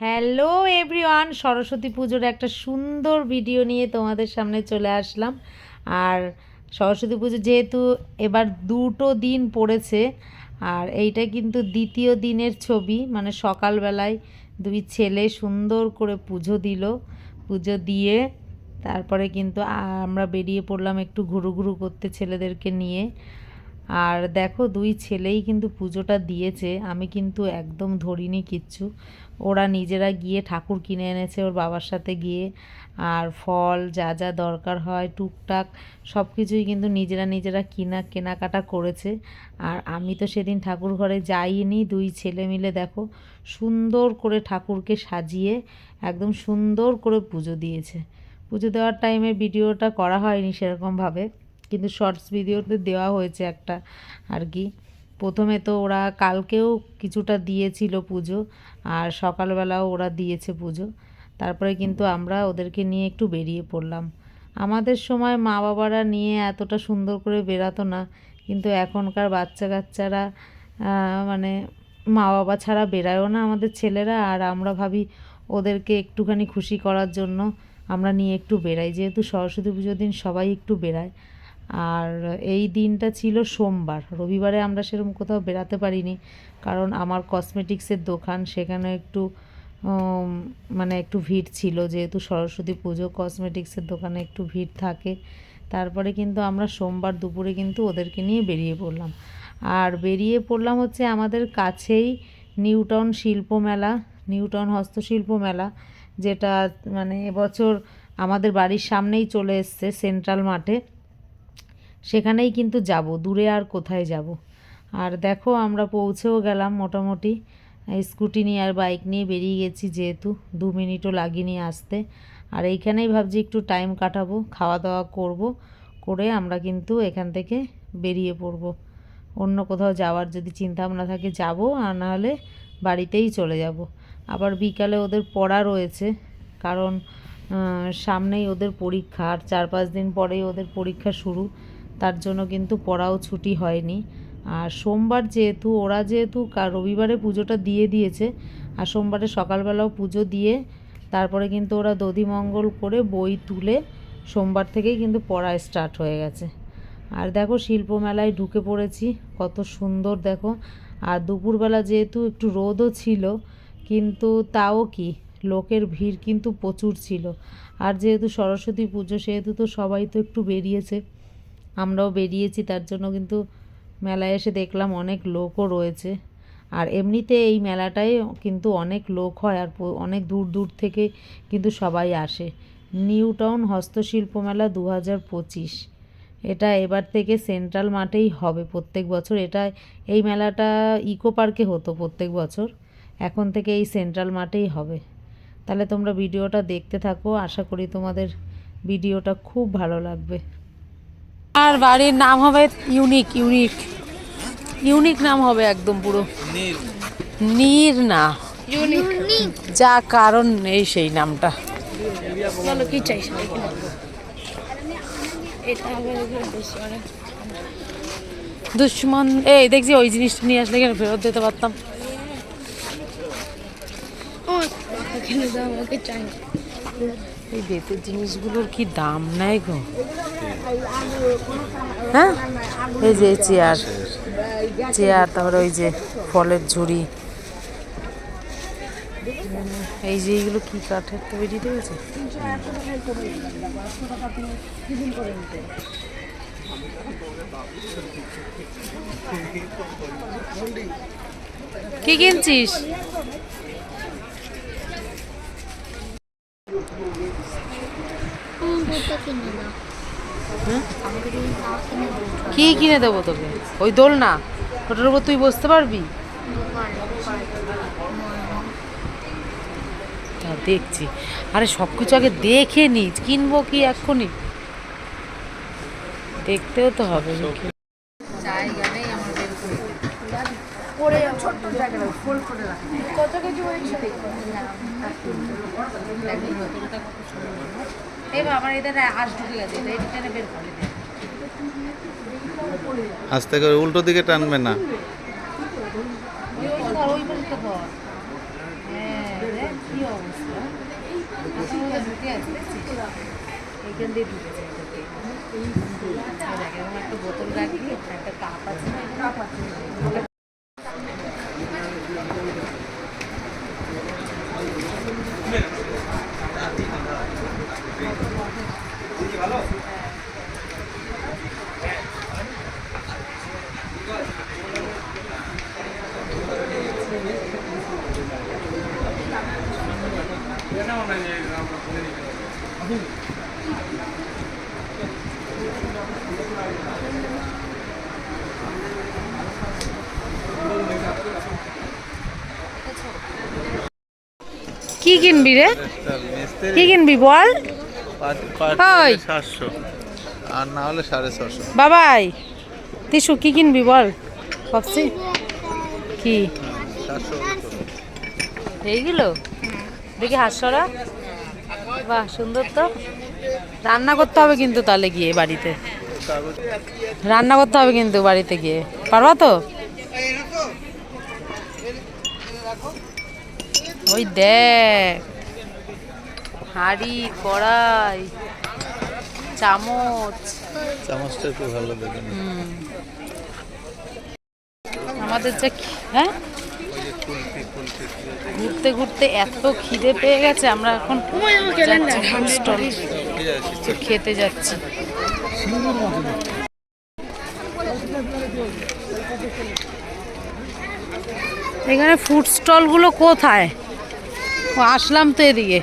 Hello everyone Saraswati পুজোর একটা সুন্দর ভিডিও নিয়ে তোমাদের সামনে চলে আসলাম। আর সরস্বতী পুজো যেহেতু এবার দুটো দিন পড়েছে, আর এইটা কিন্তু দ্বিতীয় দিনের ছবি। মানে সকালবেলায় দুই ছেলে সুন্দর করে পুজো দিল। পুজো দিয়ে তারপরে কিন্তু আমরা বেরিয়ে পড়লাম একটু ঘুরু ঘুরু করতে ছেলেদেরকে নিয়ে। আর দেখো দুই ছেলেই কিন্তু পুজোটা দিয়েছে, আমি কিন্তু একদম ধরিনি কিচ্ছু। ওরা নিজেরা গিয়ে ঠাকুর কিনে এনেছে ওর বাবার সাথে গিয়ে। আর ফল যা যা দরকার হয়, টুকটাক সব কিছুই কিন্তু নিজেরা নিজেরা কিনা, কেনাকাটা করেছে। আর আমি তো সেদিন ঠাকুর ঘরে যাইনি, দুই ছেলে মিলে দেখো সুন্দর করে ঠাকুরকে সাজিয়ে, একদম সুন্দর করে পুজো দিয়েছে। পুজো দেওয়ার টাইমে ভিডিওটা করা হয়নি সেরকমভাবে। কিন্তু শর্টস ভিডিওতে দেওয়া হয়েছে একটা আর কি। প্রথমে তো ওরা কালকেও কিছুটা দিয়েছিল পুজো আর সকালবেলাও ওরা দিয়েছে পুজো। তারপরে কিন্তু আমরা ওদেরকে নিয়ে একটু বেরিয়ে পড়লাম। আমাদের সময় মা বাবারা নিয়ে এতটা সুন্দর করে বেরাতো না, কিন্তু এখনকার বাচ্চা কাচ্চারা মানে মা বাবা ছাড়া বেরায়ও না আমাদের ছেলেরা। আর আমরা ভাবি ওদেরকে একটুখানি খুশি করার জন্য আমরা নিয়ে একটু বেরাই যেহেতু সরস্বতী পুজোর দিন সবাই একটু বেরায় আর এই দিনটা ছিল সোমবার। রবিবারে আমরা সেরকম কোথাও বেরাতে পারিনি, কারণ আমার কসমেটিক্সের দোকান, সেখানে একটু মানে একটু ভিড় ছিল, যেহেতু সরস্বতী পুজো, কসমেটিক্সের দোকানে একটু ভিড় থাকে। তারপরে কিন্তু আমরা সোমবার দুপুরে কিন্তু ওদেরকে নিয়ে বেরিয়ে পড়লাম। আর বেরিয়ে পড়লাম হচ্ছে আমাদের কাছেই নিউটাউন শিল্প মেলা নিউটাউন হস্তশিল্প মেলা যেটা মানে এবছর আমাদের বাড়ির সামনেই চলে এসছে, সেন্ট্রাল মাঠে। সেখানেই কিন্তু যাব, দূরে আর কোথায় যাব? আর দেখো আমরা পৌঁছেও গেলাম মোটামুটি। স্কুটি নিয়ে আর বাইক নিয়ে বেরিয়ে গেছি যেহেতু, দু মিনিটও লাগেনি আসতে। আর এইখানেই ভাবছি একটু টাইম কাটাবো খাওয়া দাওয়া করব, করে আমরা কিন্তু এখান থেকে বেরিয়ে পড়ব। অন্য কোথাও যাওয়ার যদি চিন্তা ভাবনা থাকে যাব, আর নাহলে বাড়িতেই চলে যাব। আবার বিকালে ওদের পড়া রয়েছে, কারণ সামনেই ওদের পরীক্ষা, আর চার পাঁচ দিন পরেই ওদের পরীক্ষা শুরু। তার জন্য কিন্তু পড়াও ছুটি হয়নি। আর সোমবার যেহেতু, ওরা যেহেতু রবিবারে পুজোটা দিয়ে দিয়েছে, আর সোমবারে সকালবেলাও পুজো দিয়ে, তারপরে কিন্তু ওরা দধিমঙ্গল করে বই তুলে সোমবার থেকেই কিন্তু পড়া স্টার্ট হয়ে গেছে। আর দেখো শিল্প মেলায় ঢুকে পড়েছি, কত সুন্দর দেখো। আর দুপুরবেলা যেহেতু একটু রোদও ছিল, কিন্তু তাও কি, লোকের ভিড় কিন্তু প্রচুর ছিল। আর যেহেতু সরস্বতী পুজো, সেহেতু তো সবাই তো একটু বেরিয়েছে। আমরাও বেরিয়েছি, তার জন্য কিন্তু মেলায় এসে দেখলাম অনেক লোকও রয়েছে। আর এমনিতে এই মেলাটায় কিন্তু অনেক লোক হয় আর অনেক দূর দূর থেকে কিন্তু সবাই আসে। নিউ টাউন হস্তশিল্প মেলা দু হাজার পঁচিশ। এটা এবার থেকে সেন্ট্রাল মাঠেই হবে প্রত্যেক বছর। এটা এই মেলাটা ইকো পার্কে হতো প্রত্যেক বছর। এখন থেকে এই সেন্ট্রাল মাঠেই হবে। তাহলে তোমরা ভিডিওটা দেখতে থাকো। আশা করি তোমাদের ভিডিওটা খুব ভালো লাগবে। আর বাড়ির নাম হবে ইউনিক ইউনিক। ইউনিক নাম হবে একদম পুরো। নীর না। যা কারণ নেই সেই নামটা। বলো কি চাই হবে দুশ্মনে। এই দেখছি ওই জিনিসটা নিয়ে আসলে কেন ফেরত দিতে পারতাম। ও দাও আমাকে চাই। এই বেতের জিনিসগুলোর কি দাম নেই গো? হ্যাঁ? এই যে চেয়ার চেয়ার, তারপরে ওই যে ফলের ঝুড়ি। এই যে এইগুলো কি কাঠের তো বেরিয়ে গেছে কি কিনছিস? কি কিনে দেবো তোকে? ওই দোল না ওটার উপর তুই বসতে পারবি? তা দেখছি। আরে সব কিছু আগে দেখে নি কিনবো কি এক্ষুনি? দেখতেও তো হবে কত কেজি বলছো এই আমার আশ ঢুকে গেছে এটা এটা টেনে বের করে। আস্তে করে উল্টো দিকে টানবে না। ওই ওই ধর, ওই পর্যন্ত ধর। হ্যাঁ দেখ। কি অবস্থা? ঢুকে এখান দিয়ে এরকম একটা বোতল রাখবি একটা কাপ আছে কাপ আছে। কি কিনবি রে? কি কিনবি বল? ওই। সাতশো আর না হলে সাড়ে ছশো বাবাই তিসু কি কিনবি বল? ভাবছি। কি? এইগুলো? দেখি হাস্যরা বাহ সুন্দর তো। রান্না করতে হবে কিন্তু তাহলে গিয়ে বাড়িতে। রান্না করতে হবে কিন্তু বাড়িতে গিয়ে। পারবা তো? ওই দেখ হাঁড়ি কড়াই চামচ। চামচটা একটু ভালো দেখেন আমাদের যে হ্যাঁ? ঘুরতে ঘুরতে এত খিদে পেয়ে গেছে, আমরা এখন খেতে যাচ্ছি। এখানে ফুড স্টলগুলো কোথায়? আসলাম তো এদিকে।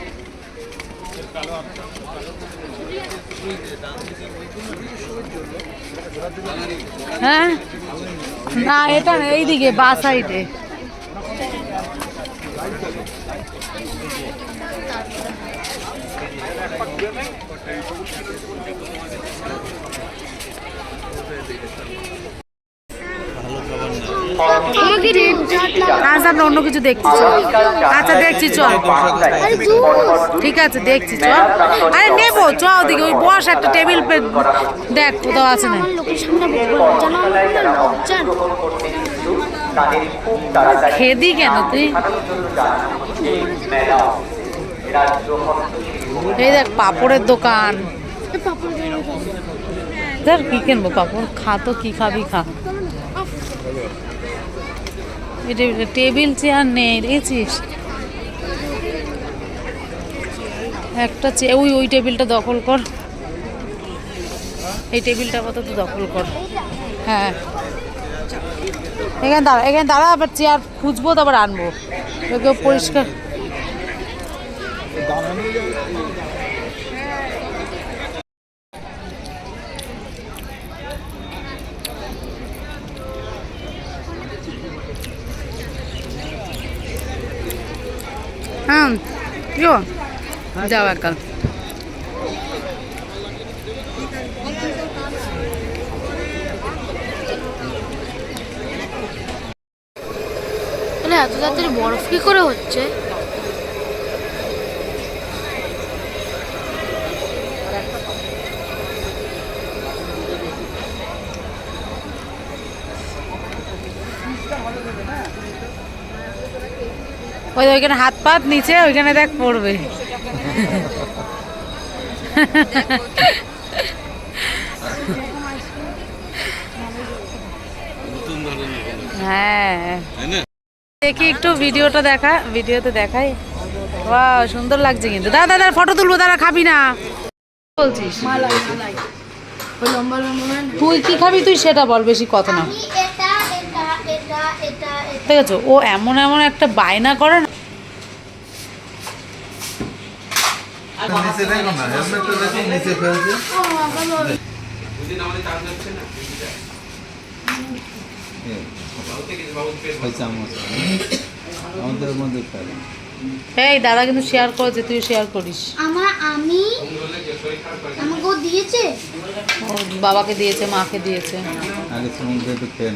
হ্যাঁ? না এটা না এইদিকে বা সাইডে ভালো খাবার না আমাকে রেড আচ্ছা আমরা অন্য কিছু দেখছি চল আচ্ছা দেখছি চল। ঠিক আছে দেখছি চল। আরে নেব চ ওদিকে ওই বস একটা টেবিল দেখ কোথাও আছে না। খেদি কেন তুই? এই দেখ পাপড়ের দোকান। ধর কি কিনবো পাপড় খা তো কি খাবি খা। টেবিল, চেয়ার নেই, দেখেছিস? একটা ওই ওই টেবিলটা দখল কর। এই টেবিলটা তুই দখল কর। হ্যাঁ। এখানে দাঁড়া এখানে দাঁড়া, আবার চেয়ার খুঁজবো, তারপর আনব। ওকে পরিষ্কার হ্যাঁ ইয়ো যাও একাল এত তাড়াতাড়ি বরফ কি করে হচ্ছে? ওই ওইখানে হাত পাত নিচে ওইখানে দেখ পড়বে। হ্যাঁ। দেখি একটু ভিডিওটা দেখা ভিডিওতে দেখাই। বাহ সুন্দর লাগছে কিন্তু। দাদা দাদা ফটো তুলবো দাদা খাবি না। বলছিস? তুই কি খাবি তুই সেটা বল বেশি কথা না। এটা দেখেছ ও এমন এমন একটা বায়না করে না? এই দাদা কিন্তু শেয়ার করেছে তুই শেয়ার করিস। আমার আমি আমাকে ও দিয়েছে বাবাকে দিয়েছে মাকে দিয়েছে। আগে সমুদ্রে একটু খেয়ে